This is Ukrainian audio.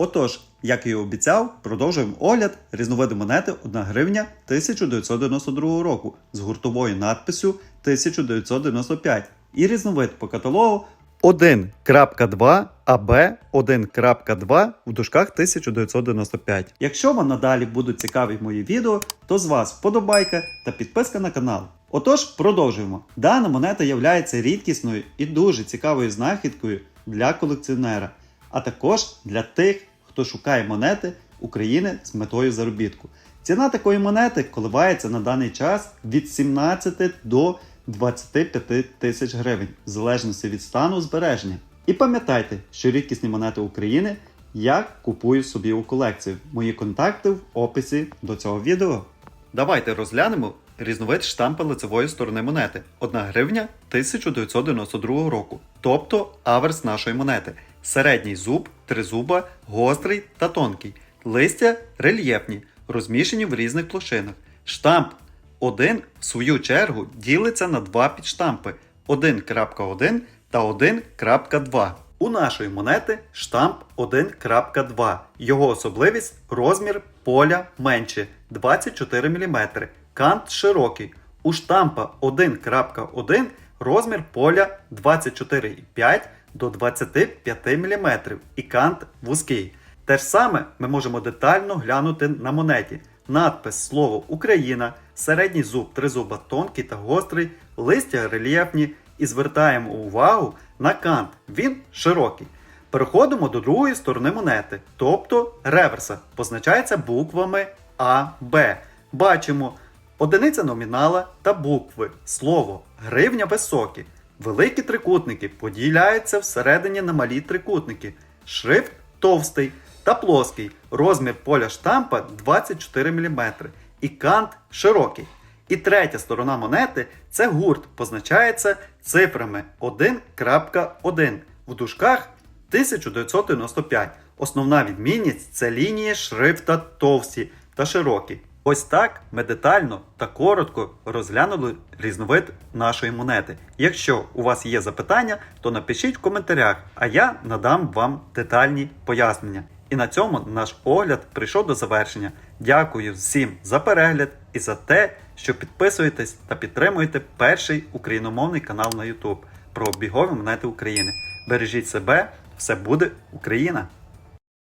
Отож, як і обіцяв, продовжуємо огляд різновиду монети 1 гривня 1992 року з гуртовою надписю 1995 і різновид по каталогу 1.2 АБ 1.2 в дужках 1995. Якщо вам надалі будуть цікаві мої відео, то з вас вподобайка та підписка на канал. Отож, продовжуємо. Дана монета є рідкісною і дуже цікавою знахідкою для колекціонера, а також для тих, хто шукає монети України з метою заробітку. Ціна такої монети коливається на даний час від 17 до 25 тисяч гривень, в залежності від стану збереження. І пам'ятайте, що рідкісні монети України я купую собі у колекцію. Мої контакти в описі до цього відео. Давайте розглянемо різновид штампа лицевої сторони монети 1 гривня 1992 року, тобто аверс нашої монети. Середній зуб, тризуба, гострий та тонкий. Листя рельєфні, розміщені в різних площинах. Штамп 1 в свою чергу ділиться на два підштампи 1.1 та 1.2. У нашої монети штамп 1.2. Його особливість розмір поля менше 24 мм. Кант широкий. У штампа 1.1 розмір поля 24,5 до 25 мм і кант вузький. Те ж саме ми можемо детально глянути на монеті. Надпис слово Україна, середній зуб тризуба тонкий та гострий, листя рельєфні і звертаємо увагу на кант. Він широкий. Переходимо до другої сторони монети, тобто реверса, позначається буквами А, Б. Бачимо одиниця номінала та букви, слово, гривня високі. Великі трикутники поділяються всередині на малі трикутники. Шрифт товстий та плоский. Розмір поля штампа 24 мм. І кант широкий. І третя сторона монети це гурт, позначається цифрами 1.1 в дужках 1995. Основна відмінність це лінії шрифта товсті та широкі. Ось так ми детально та коротко розглянули різновид нашої монети. Якщо у вас є запитання, то напишіть в коментарях, а я надам вам детальні пояснення. І на цьому наш огляд прийшов до завершення. Дякую всім за перегляд і за те, що підписуєтесь та підтримуєте перший україномовний канал на YouTube про обігові монети України. Бережіть себе, все буде Україна!